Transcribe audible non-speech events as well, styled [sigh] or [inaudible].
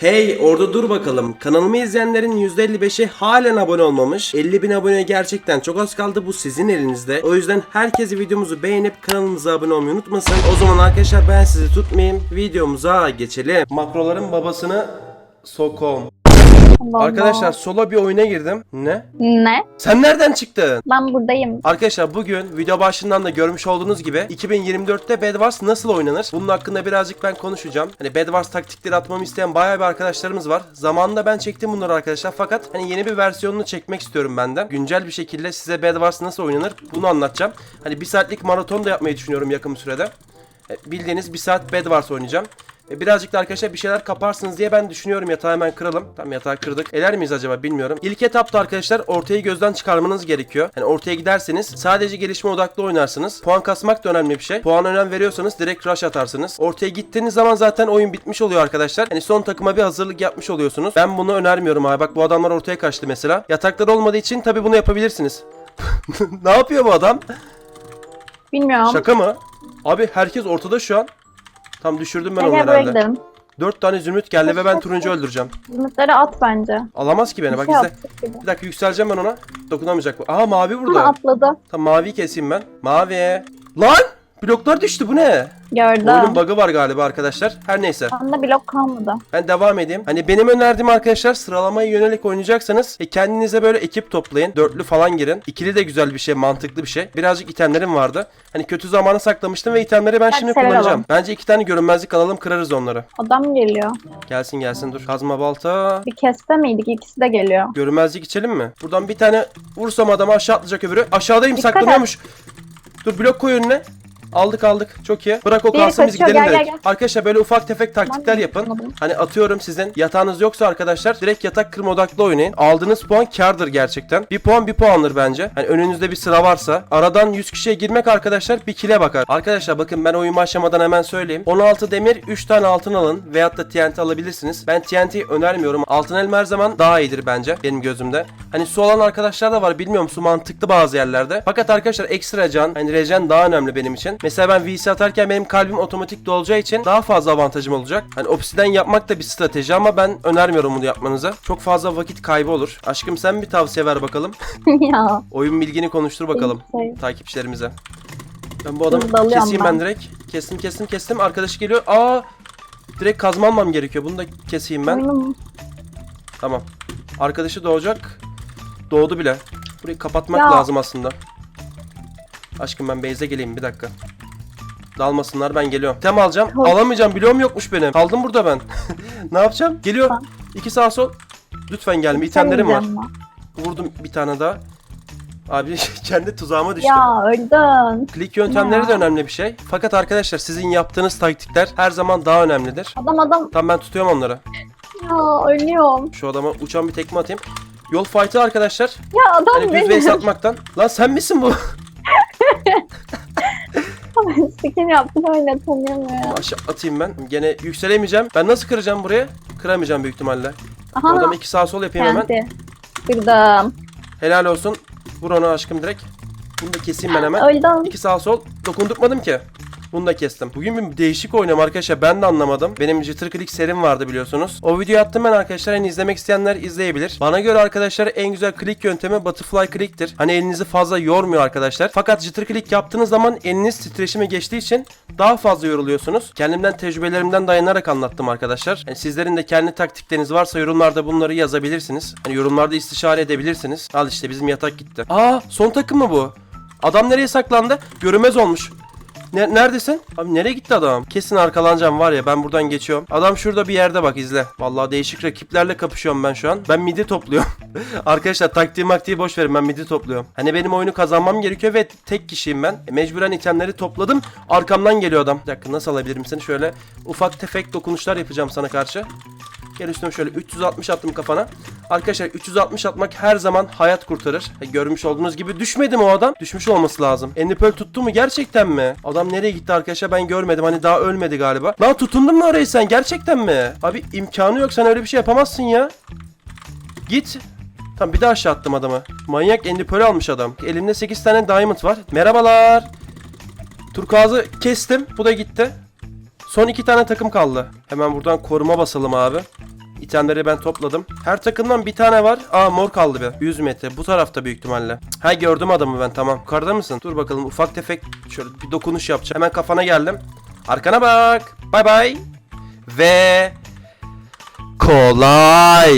Hey orada dur bakalım. Kanalımı izleyenlerin %55'i halen abone olmamış. 50 bin aboneye gerçekten çok az kaldı. Bu sizin elinizde. O yüzden herkes videomuzu beğenip kanalımıza abone olmayı unutmasın. O zaman arkadaşlar ben sizi tutmayayım. Videomuza geçelim. Makroların babasını sokom. Allah Arkadaşlar Allah. sola bir oyuna girdim. Ne? Ne? Sen nereden çıktın? Ben buradayım. Arkadaşlar bugün video başından da görmüş olduğunuz gibi 2024'te Bed Wars nasıl oynanır? Bunun hakkında birazcık ben konuşacağım. Hani Bed Wars taktikleri atmamı isteyen bayağı bir arkadaşlarımız var. Zamanında ben çektim bunları arkadaşlar fakat hani yeni bir versiyonunu çekmek istiyorum ben de. Güncel bir şekilde size Bed Wars nasıl oynanır bunu anlatacağım. Hani bir saatlik maraton da yapmayı düşünüyorum yakın bir sürede. E, Bildiğiniz bir saat Bed Wars oynayacağım. E, Birazcık da arkadaşlar bir şeyler kaparsınız diye ben düşünüyorum yatağı hemen kıralım. Tam yatağı kırdık. Eler miyiz acaba bilmiyorum. İlk etapta arkadaşlar ortayı gözden çıkarmanız gerekiyor. Yani ortaya giderseniz sadece gelişme odaklı oynarsınız. Puan kasmak da önemli bir şey. Puan önem veriyorsanız direkt rush atarsınız. Ortaya gittiğiniz zaman zaten oyun bitmiş oluyor arkadaşlar. Hani son takıma bir hazırlık yapmış oluyorsunuz. Ben bunu önermiyorum abi. Bak bu adamlar ortaya kaçtı mesela. Yataklar olmadığı için tabi bunu yapabilirsiniz. [laughs] ne yapıyor bu adam? Bilmiyorum. Şaka mı? Abi herkes ortada şu an. Tam düşürdüm ben onu buraya herhalde. gidelim. Dört tane zümrüt geldi ve ben turuncu öldüreceğim. Zümrütleri at bence. Alamaz ki beni bak şey izle. gibi. Bir dakika yükseleceğim ben ona. Dokunamayacak bu. Aha mavi Ama burada. atladı. Tamam maviyi keseyim ben. Mavi. Lan! Bloklar düştü bu ne? Gördüm. Oyunun bug'ı var galiba arkadaşlar. Her neyse. Bende blok kalmadı. Ben devam edeyim. Hani benim önerdiğim arkadaşlar sıralamaya yönelik oynayacaksanız e, kendinize böyle ekip toplayın. Dörtlü falan girin. İkili de güzel bir şey, mantıklı bir şey. Birazcık itemlerim vardı. Hani kötü zamanı saklamıştım ve itemleri ben Hadi şimdi sever kullanacağım. Bence iki tane görünmezlik alalım kırarız onları. Adam geliyor. Gelsin gelsin dur. Kazma balta. Bir keste miydik? İkisi de geliyor. Görünmezlik içelim mi? Buradan bir tane vursam adama aşağı atlayacak öbürü. Aşağıdayım Dikkat saklanıyormuş. Dur blok koy önüne. Aldık aldık. Çok iyi. Bırak o Biri kalsın biz kaçıyor, gidelim gel, direkt. gel, gel. Arkadaşlar böyle ufak tefek taktikler yapın. Hani atıyorum sizin yatağınız yoksa arkadaşlar direkt yatak kırma odaklı oynayın. Aldığınız puan kardır gerçekten. Bir puan bir puandır bence. Hani önünüzde bir sıra varsa. Aradan 100 kişiye girmek arkadaşlar bir kile bakar. Arkadaşlar bakın ben oyun başlamadan hemen söyleyeyim. 16 demir 3 tane altın alın. Veyahut da TNT alabilirsiniz. Ben TNT önermiyorum. Altın elma her zaman daha iyidir bence benim gözümde. Hani su olan arkadaşlar da var. Bilmiyorum su mantıklı bazı yerlerde. Fakat arkadaşlar ekstra can hani regen daha önemli benim için. Mesela ben VC atarken benim kalbim otomatik dolacağı için daha fazla avantajım olacak. Hani obsiden yapmak da bir strateji ama ben önermiyorum bunu yapmanıza. Çok fazla vakit kaybı olur. Aşkım sen bir tavsiye ver bakalım. [laughs] ya. Oyun bilgini konuştur bakalım takipçilerimize. Ben bu adamı dalıyorum keseyim ben. ben. direkt. Kestim kestim kestim. Arkadaşı geliyor. Aa! Direkt kazma almam gerekiyor. Bunu da keseyim ben. Tamam. Arkadaşı doğacak. Doğdu bile. Burayı kapatmak Ya. lazım aslında. Aşkım ben base'e geleyim bir dakika. Dalmasınlar ben geliyorum. Tem alacağım. Tamam. Alamayacağım. Bloğum yokmuş benim. Kaldım burada ben. [laughs] ne yapacağım? Geliyorum. Tamam. İki sağ sol. Lütfen gelme. İtemlerim var. ama. Vurdum bir tane daha. Abi [laughs] kendi tuzağıma düştüm. Ya öldün. Klik yöntemleri Ya. de önemli bir şey. Fakat arkadaşlar sizin yaptığınız taktikler her zaman daha önemlidir. Adam adam. Tam ben tutuyorum onları. Ya ölüyorum. Şu adama uçan bir tekme atayım. Yol fight'ı arkadaşlar. Ya adam Hani düz benim. base atmaktan. Lan sen misin bu? [laughs] [laughs] Skin yaptım öyle tanıyamıyorum. Aşağı atayım ben. Gene yükselemeyeceğim. Ben nasıl kıracağım burayı? Kıramayacağım büyük ihtimalle. Aha. Oradan iki sağ sol yapayım hemen. Kendi. Kırdım. Helal olsun. Vur onu aşkım direkt. Bunu da keseyim ben hemen. Öldüm. İki sağ sol. Dokundurtmadım ki. Bunu da kestim. Bugün bir değişik oynuyorum arkadaşlar. Ben de anlamadım. Benim Jitter Click serim vardı biliyorsunuz. O videoyu attım ben arkadaşlar. Hani izlemek isteyenler izleyebilir. Bana göre arkadaşlar en güzel click yöntemi Butterfly Click'tir. Hani elinizi fazla yormuyor arkadaşlar. Fakat Jitter Click yaptığınız zaman eliniz titreşime geçtiği için daha fazla yoruluyorsunuz. Kendimden tecrübelerimden dayanarak anlattım arkadaşlar. Yani sizlerin de kendi taktikleriniz varsa yorumlarda bunları yazabilirsiniz. Hani yorumlarda istişare edebilirsiniz. Al işte bizim yatak gitti. Aa son takım mı bu? Adam nereye saklandı? Görünmez olmuş. Ne, neredesin? Abi nereye gitti adam? Kesin arkalanacağım var ya ben buradan geçiyorum. Adam şurada bir yerde bak izle. Vallahi değişik rakiplerle kapışıyorum ben şu an. Ben midi topluyorum. [laughs] Arkadaşlar taktiği maktiği boş verin ben midi topluyorum. Hani benim oyunu kazanmam gerekiyor ve tek kişiyim ben. E, mecburen itemleri topladım. Arkamdan geliyor adam. Bir dakika nasıl alabilirim seni? Şöyle ufak tefek dokunuşlar yapacağım sana karşı. Gel üstüme şöyle 360 attım kafana. Arkadaşlar 360 atmak her zaman hayat kurtarır. E, görmüş olduğunuz gibi düşmedi mi o adam? Düşmüş olması lazım. Endipöl tuttu mu gerçekten mi? Adam nereye gitti arkadaşlar ben görmedim. Hani daha ölmedi galiba. Lan tutundun mu orayı sen gerçekten mi? Abi imkanı yok sen öyle bir şey yapamazsın ya. Git. Tamam bir daha aşağı attım adamı. Manyak endipöl almış adam. Elimde 8 tane diamond var. Merhabalar. Turkuaz'ı kestim. Bu da gitti. Son iki tane takım kaldı. Hemen buradan koruma basalım abi. İtemleri ben topladım. Her takımdan bir tane var. Aa mor kaldı bir. 100 metre. Bu tarafta büyük ihtimalle. Ha gördüm adamı ben tamam. Yukarıda mısın? Dur bakalım ufak tefek şöyle bir dokunuş yapacağım. Hemen kafana geldim. Arkana bak. Bay bay. Ve kolay.